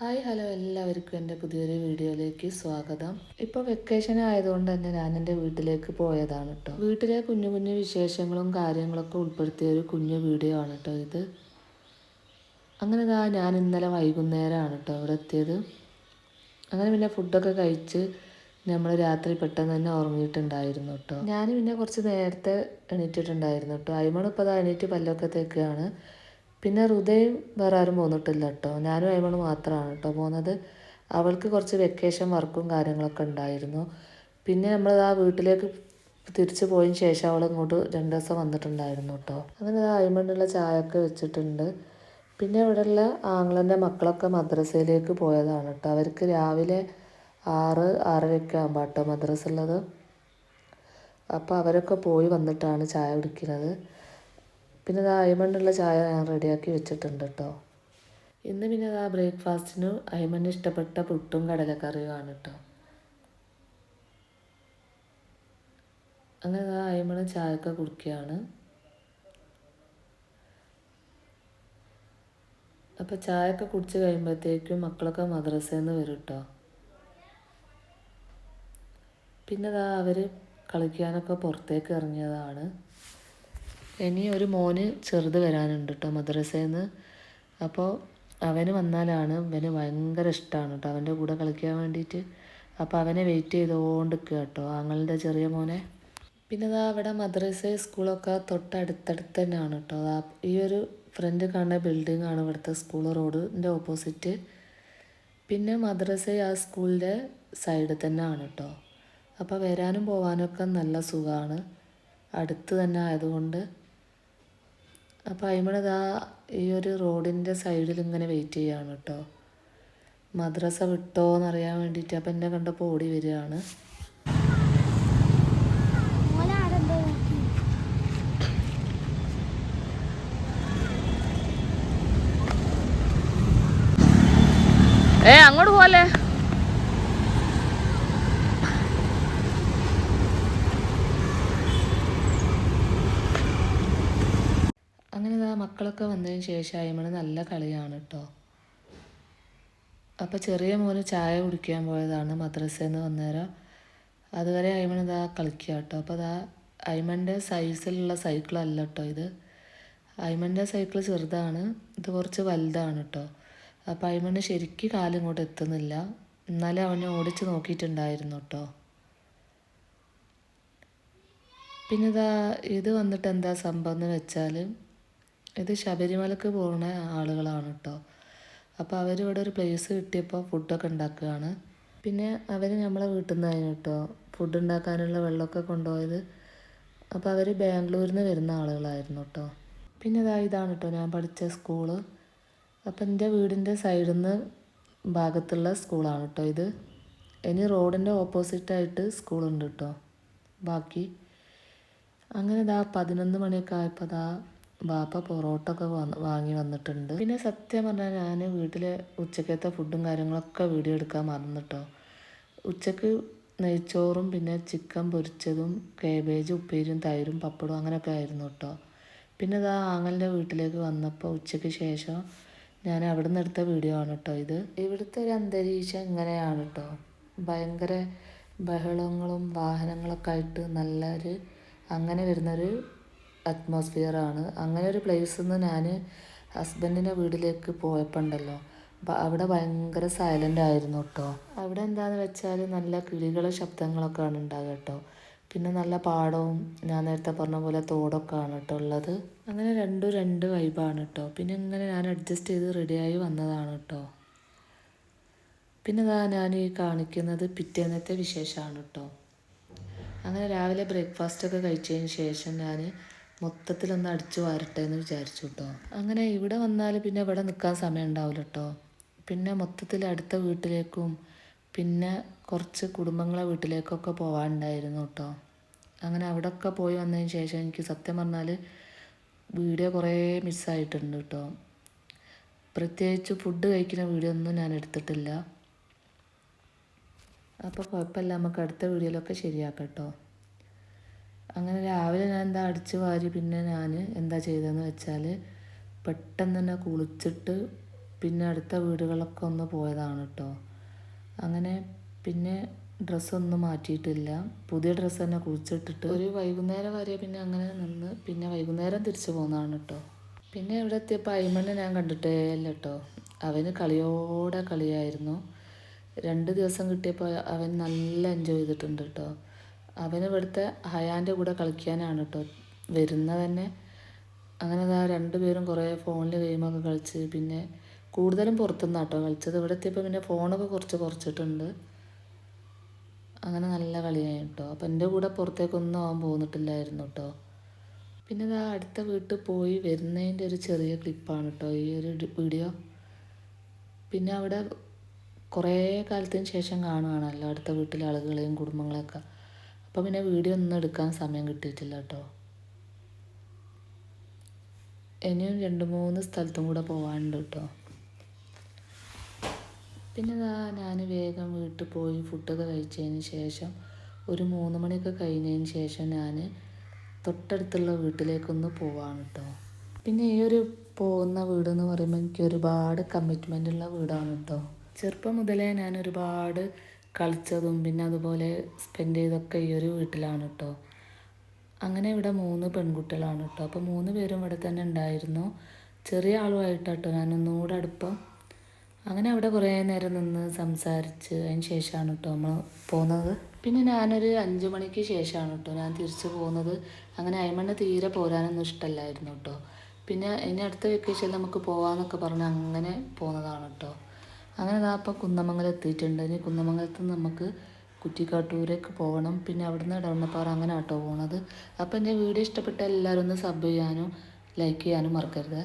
Hi hello എല്ലാവർക്കും എന്റെ പുതിയൊരു വീഡിയോയിലേക്ക് സ്വാഗതം. ഇപ്പോൾ വെക്കേഷൻ ആയതുകൊണ്ട് തന്നെ ഞാൻ എന്റെ വീട്ടിലേക്ക് പോയതാണ് കേട്ടോ വീട്ടിലെ കുഞ്ഞു കുഞ്ഞു വിശേഷങ്ങളും കാര്യങ്ങളൊക്കെ ഉൾപ്പെടുത്തിയ ഒരു കുഞ്ഞു വീഡിയോ ആണ് കേട്ടോ ഇത്. അങ്ങനെ ഇതാ ഞാൻ ഇന്നലെ വൈകുന്നേരമാണ് കേട്ടോ ഇവിടെ എത്തിയത്. അങ്ങനെ പിന്നെ ഫുഡൊക്കെ കഴിച്ച് നമ്മൾ രാത്രി പെട്ടെന്ന് തന്നെ ഉറങ്ങിയിട്ടുണ്ടായിരുന്നു കേട്ടോ ഞാൻ പിന്നെ കുറച്ച് നേരത്തെ എണീറ്റിട്ടുണ്ടായിരുന്നു കേട്ടോ അയിമണിപ്പോൾ അതാ എണീറ്റ് പല്ലൊക്കെ തേക്കുകയാണ് പിന്നെ ഹൃദയം വേറെ ആരും പോന്നിട്ടില്ല കേട്ടോ ഞാനും അയ്മണ് മാത്രമാണ് കേട്ടോ പോകുന്നത് അവൾക്ക് കുറച്ച് വെക്കേഷൻ വർക്കും കാര്യങ്ങളൊക്കെ ഉണ്ടായിരുന്നു പിന്നെ നമ്മൾ ആ വീട്ടിലേക്ക് തിരിച്ചു പോയതിന് ശേഷം അവൾ ഇങ്ങോട്ട് രണ്ട് ദിവസം വന്നിട്ടുണ്ടായിരുന്നു കേട്ടോ അങ്ങനെ അയ്മണ്ണുള്ള ചായയൊക്കെ വെച്ചിട്ടുണ്ട്. പിന്നെ ഇവിടെയുള്ള ആങ്ങളന്റെ മക്കളൊക്കെ മദ്രസയിലേക്ക് പോയതാണ് കേട്ടോ അവർക്ക് രാവിലെ ആറ് ആറരയൊക്കെ ആകുമ്പോൾ കേട്ടോ മദ്രസ ഉള്ളത് അപ്പോൾ അവരൊക്കെ പോയി വന്നിട്ടാണ് ചായ കുടിക്കുന്നത്. പിന്നെ ഇതാ അയമണ്ണുള്ള ചായ ഞാൻ റെഡിയാക്കി വെച്ചിട്ടുണ്ട് കേട്ടോ ഇന്ന് പിന്നെ ഇതാ ബ്രേക്ക്ഫാസ്റ്റിന് അയമണ് ഇഷ്ടപ്പെട്ട പുട്ടും കടലക്കറിയുമാണ് കേട്ടോ അങ്ങനെ ഇതാ അയമണ് ചായയൊക്കെ കുടിക്കുകയാണ്. അപ്പോൾ ചായയൊക്കെ കുടിച്ച് കഴിയുമ്പോഴത്തേക്കും മക്കളൊക്കെ മദ്രസയിൽ നിന്ന് വരും കേട്ടോ പിന്നെ ഇതാ അവർ കളിക്കാനൊക്കെ പുറത്തേക്ക് ഇറങ്ങിയതാണ്. ഇനി ഒരു മോന് ചെറുത് വരാനുണ്ട് കേട്ടോ മദ്രസയിൽ നിന്ന് അപ്പോൾ അവന് വന്നാലാണ് ഇവന് ഭയങ്കര ഇഷ്ടമാണ് കേട്ടോ അവന്റെ കൂടെ കളിക്കാൻ വേണ്ടിയിട്ട് അപ്പോൾ അവനെ വെയിറ്റ് ചെയ്തുകൊണ്ട് നിൽക്കുക കേട്ടോ ആങ്ങളുടെ ചെറിയ മോനെ. പിന്നെ അതാ അവിടെ മദ്രസ സ്കൂളൊക്കെ തൊട്ടടുത്തടുത്ത് തന്നെയാണ് കേട്ടോ അതാ ഈ ഒരു ഫ്രണ്ട് കാണുന്ന ബിൽഡിംഗ് ആണ് ഇവിടുത്തെ സ്കൂൾ റോഡിന്റെ ഓപ്പോസിറ്റ് പിന്നെ മദ്രസ ആ സ്കൂളിന്റെ സൈഡിൽ തന്നെ ആണ് കേട്ടോ അപ്പോൾ വരാനും പോകാനൊക്കെ നല്ല സുഖമാണ് അടുത്ത് തന്നെ ആയതുകൊണ്ട് അപ്പോൾ ആ ഈ ഒരു റോഡിന്റെ സൈഡിൽ ഇങ്ങനെ വെയിറ്റ് ചെയ്യുകയാണ് കേട്ടോ മദ്രസ വിട്ടോ എന്നറിയാൻ വേണ്ടിയിട്ട് അപ്പം എന്നെ കണ്ടപ്പോൾ ഓടി വരികയാണ്. ഏ അങ്ങോട്ട് പോലെ അങ്ങനെ ഇതാ മക്കളൊക്കെ വന്നതിന് ശേഷം അയ്മണ് നല്ല കളിയാണ് കേട്ടോ അപ്പോൾ ചെറിയ മോന് ചായ കുടിക്കാൻ പോയതാണ് മദ്രസയിൽ നിന്ന് വന്നേരം. അതുവരെ അയ്മൺ ഇതാ കളിക്കുക കേട്ടോ അപ്പോൾ അതാ അയ്മന്റെ സൈസിലുള്ള സൈക്കിളല്ല കേട്ടോ ഇത്. അയ്മന്റെ സൈക്കിൾ ചെറുതാണ് ഇത് കുറച്ച് വലുതാണ് കേട്ടോ അപ്പോൾ അയ്മണ് ശരിക്ക് കാലിങ്ങോട്ട് എത്തുന്നില്ല. എന്നാലും അവനെ ഓടിച്ച് നോക്കിയിട്ടുണ്ടായിരുന്നു കേട്ടോ പിന്നെ ഇതാ ഇത് വന്നിട്ട് എന്താ സംഭവം എന്ന് വെച്ചാൽ ഇത് ശബരിമലക്ക് പോകുന്ന ആളുകളാണ് കേട്ടോ അപ്പോൾ അവരിവിടെ ഒരു പ്ലേസ് കിട്ടിയപ്പോൾ ഫുഡൊക്കെ ഉണ്ടാക്കുകയാണ്. പിന്നെ അവർ നമ്മളെ വീട്ടിൽ നിന്നായിരുന്നു കേട്ടോ. ഫുഡ് ഉണ്ടാക്കാനുള്ള വെള്ളമൊക്കെ കൊണ്ടുപോയത്. അപ്പോൾ അവർ ബാംഗ്ലൂരിൽ നിന്ന് വരുന്ന ആളുകളായിരുന്നു കേട്ടോ. പിന്നെ ഇതാ ഇതാണ് കേട്ടോ ഞാൻ പഠിച്ച സ്കൂൾ അപ്പം എന്റെ വീടിന്റെ സൈഡിൽ നിന്ന് ഭാഗത്തുള്ള സ്കൂളാണ് കേട്ടോ ഇത്. ഇനി റോഡിന്റെ ഓപ്പോസിറ്റായിട്ട് സ്കൂളുണ്ട് കേട്ടോ. ബാക്കി. അങ്ങനെ ഇതാ പതിനൊന്ന് മണിയൊക്കെ ആയപ്പോൾ ഇതാ ബാപ്പ പൊറോട്ട ഒക്കെ വാങ്ങി വന്നിട്ടുണ്ട്. പിന്നെ സത്യം പറഞ്ഞാൽ ഞാൻ വീട്ടിലെ ഉച്ചക്കത്തെ ഫുഡും കാര്യങ്ങളൊക്കെ വീഡിയോ എടുക്കാൻ മറന്നിട്ടോ. ഉച്ചയ്ക്ക് നെയ്ച്ചോറും പിന്നെ ചിക്കൻ പൊരിച്ചതും കേബേജ് ഉപ്പേരിയും തൈരും പപ്പടും അങ്ങനെയൊക്കെ ആയിരുന്നു കേട്ടോ പിന്നെ ഇതാ ആങ്ങലിന്റെ വീട്ടിലേക്ക് വന്നപ്പോൾ ഉച്ചയ്ക്ക് ശേഷം ഞാൻ അവിടെ നിന്ന് എടുത്ത വീഡിയോ ആണ് കേട്ടോ ഇത്. ഇവിടുത്തെ ഒരു അന്തരീക്ഷം ഇങ്ങനെയാണ് കേട്ടോ ഭയങ്കര ബഹളങ്ങളും വാഹനങ്ങളൊക്കെ ആയിട്ട് നല്ലൊരു അങ്ങനെ വരുന്നൊരു അറ്റ്മോസ്ഫിയറാണ് അങ്ങനെ ഒരു പ്ലേസിൽ നിന്ന് ഞാൻ ഹസ്ബൻഡിന്റെ വീട്ടിലേക്ക് പോയപ്പോണ്ടല്ലോ. അവിടെ ഭയങ്കര സൈലന്റ് ആയിരുന്നു കേട്ടോ അവിടെ എന്താന്ന് വെച്ചാൽ നല്ല കിളികളെ ശബ്ദങ്ങളൊക്കെയാണ് ഉണ്ടാകുക കേട്ടോ പിന്നെ നല്ല പാടവും ഞാൻ നേരത്തെ പറഞ്ഞ പോലെ തോടൊക്കെ ആണ് കേട്ടോ ഉള്ളത്. അങ്ങനെ രണ്ടും രണ്ട് വൈബാണ് കേട്ടോ പിന്നെ ഇങ്ങനെ ഞാൻ അഡ്ജസ്റ്റ് ചെയ്ത് റെഡിയായി വന്നതാണ് കേട്ടോ പിന്നെ ഇതാ ഞാൻ ഈ കാണിക്കുന്നത് പിറ്റേന്നത്തെ വിശേഷമാണ് കേട്ടോ അങ്ങനെ രാവിലെ ബ്രേക്ക്ഫാസ്റ്റ് ഒക്കെ കഴിച്ചതിന് ശേഷം ഞാൻ മൊത്തത്തിലൊന്ന് അടിച്ചു വാരട്ടെ എന്ന് വിചാരിച്ചു കേട്ടോ അങ്ങനെ ഇവിടെ വന്നാൽ പിന്നെ ഇവിടെ നിൽക്കാൻ സമയം ഉണ്ടാവില്ല കേട്ടോ പിന്നെ മൊത്തത്തിൽ അടുത്ത വീട്ടിലേക്കും പിന്നെ കുറച്ച് കുടുംബങ്ങളെ വീട്ടിലേക്കൊക്കെ പോകാനുണ്ടായിരുന്നു കേട്ടോ അങ്ങനെ അവിടെയൊക്കെ പോയി വന്നതിന് ശേഷം എനിക്ക് സത്യം പറഞ്ഞാൽ വീഡിയോ കുറേ മിസ്സായിട്ടുണ്ട് കേട്ടോ പ്രത്യേകിച്ച് ഫുഡ് കഴിക്കുന്ന വീഡിയോ ഒന്നും ഞാൻ എടുത്തിട്ടില്ല. അപ്പോൾ കുഴപ്പമില്ല നമുക്ക് അടുത്ത വീഡിയോയിലൊക്കെ ശരിയാക്കാം കേട്ടോ അങ്ങനെ രാവിലെ ഞാൻ എന്താ അടിച്ചു വാരി പിന്നെ ഞാൻ എന്താ ചെയ്തതെന്ന് വെച്ചാൽ പെട്ടെന്ന് തന്നെ കുളിച്ചിട്ട് പിന്നെ അടുത്ത വീടുകളൊക്കെ ഒന്ന് പോയതാണ് കേട്ടോ അങ്ങനെ പിന്നെ ഡ്രസ്സൊന്നും മാറ്റിയിട്ടില്ല. പുതിയ ഡ്രസ്സ് തന്നെ കുളിച്ചിട്ടിട്ട് ഒരു വൈകുന്നേരം വരെ പിന്നെ അങ്ങനെ നിന്ന് പിന്നെ വൈകുന്നേരം തിരിച്ചു പോകുന്നതാണ് കേട്ടോ പിന്നെ ഇവിടെ എത്തിയപ്പോൾ അയ്മണ്ണെ ഞാൻ കണ്ടിട്ടേ അല്ല കേട്ടോ അവന് കളിയോടെ കളിയായിരുന്നു. രണ്ട് ദിവസം കിട്ടിയപ്പോൾ അവൻ നല്ല എൻജോയ് ചെയ്തിട്ടുണ്ട് കേട്ടോ അവന് ഇവിടുത്തെ ഹയാന്റെ കൂടെ കളിക്കാനാണ് കേട്ടോ വരുന്ന തന്നെ. അങ്ങനെ അതാ രണ്ടുപേരും കുറേ ഫോണിൽ ഗെയിമൊക്കെ കളിച്ച് പിന്നെ കൂടുതലും പുറത്തുനിന്നാണ് കേട്ടോ കളിച്ചത്. ഇവിടെ എത്തിയപ്പോൾ പിന്നെ ഫോണൊക്കെ കുറച്ച് കുറച്ചിട്ടുണ്ട്. അങ്ങനെ നല്ല കളിയായി കേട്ടോ അപ്പം എന്റെ കൂടെ പുറത്തേക്കൊന്നും അവൻ പോന്നിട്ടില്ലായിരുന്നു കേട്ടോ പിന്നെ ഇതാ അടുത്ത വീട്ടിൽ പോയി വരുന്നതിന്റെ ഒരു ചെറിയ ക്ലിപ്പാണ് കേട്ടോ ഈ ഒരു വീഡിയോ പിന്നെ അവിടെ കുറേ കാലത്തിന് ശേഷം കാണുകയാണല്ലോ അടുത്ത വീട്ടിലെ ആളുകളെയും കുടുംബങ്ങളെയൊക്കെ. അപ്പോൾ പിന്നെ വീഡിയോ ഒന്നും എടുക്കാൻ സമയം കിട്ടിയിട്ടില്ല കേട്ടോ ഇനിയും രണ്ട് മൂന്ന് സ്ഥലത്തും കൂടെ പോകാനുണ്ട് കേട്ടോ പിന്നെ ഇതാ ഞാൻ വേഗം വീട്ടിൽ പോയി ഫുഡൊക്കെ കഴിച്ചതിന് ശേഷം ഒരു മൂന്ന് മണിയൊക്കെ കഴിഞ്ഞതിന് ശേഷം ഞാൻ തൊട്ടടുത്തുള്ള വീട്ടിലേക്കൊന്ന് പോവാണ് കേട്ടോ പിന്നെ ഈ ഒരു പോകുന്ന വീട് എന്ന് പറയുമ്പോൾ എനിക്ക് ഒരുപാട് കമ്മിറ്റ്മെന്റ് ഉള്ള വീടാണ് കേട്ടോ ചെറുപ്പം മുതലേ ഞാൻ ഒരുപാട് കളിച്ചതും പിന്നെ അതുപോലെ സ്പെൻഡ് ചെയ്തൊക്കെ ഈ ഒരു വീട്ടിലാണ് കേട്ടോ അങ്ങനെ ഇവിടെ മൂന്ന് പെൺകുട്ടികളാണ് കേട്ടോ അപ്പോൾ മൂന്ന് പേരും ഇവിടെ തന്നെ ഉണ്ടായിരുന്നു. ചെറിയ ആളുമായിട്ടാട്ടോ ഞാൻ ഒന്നുകൂടെ അടുപ്പം. അങ്ങനെ അവിടെ കുറേ നേരം നിന്ന് സംസാരിച്ച് അതിന് ശേഷമാണ് കേട്ടോ നമ്മൾ പോകുന്നത്. പിന്നെ ഞാനൊരു അഞ്ച് മണിക്ക് ശേഷമാണ് കേട്ടോ ഞാൻ തിരിച്ചു പോകുന്നത്. അങ്ങനെ അയമണ്ണ തീരെ പോരാനൊന്നും ഇഷ്ടമല്ലായിരുന്നു കേട്ടോ പിന്നെ ഇനി അടുത്ത വെക്കേഷനിൽ നമുക്ക് പോകാമെന്നൊക്കെ പറഞ്ഞ് അങ്ങനെ പോകുന്നതാണ്. അങ്ങനെ ഇതാ അപ്പം കുന്നമംഗലം എത്തിയിട്ടുണ്ട് ഇനി കുന്നമംഗലത്ത് നിന്ന് നമുക്ക് കുറ്റിക്കാട്ടൂരേക്ക് പോകണം പിന്നെ അവിടുന്ന് ഡൗണപ്പാറ അങ്ങനെ ആട്ടോ പോകണത് അപ്പം എന്റെ വീഡിയോ ഇഷ്ടപ്പെട്ട എല്ലാവരും ഒന്ന് സബ് ചെയ്യാനും ലൈക്ക് ചെയ്യാനും മറക്കരുത്.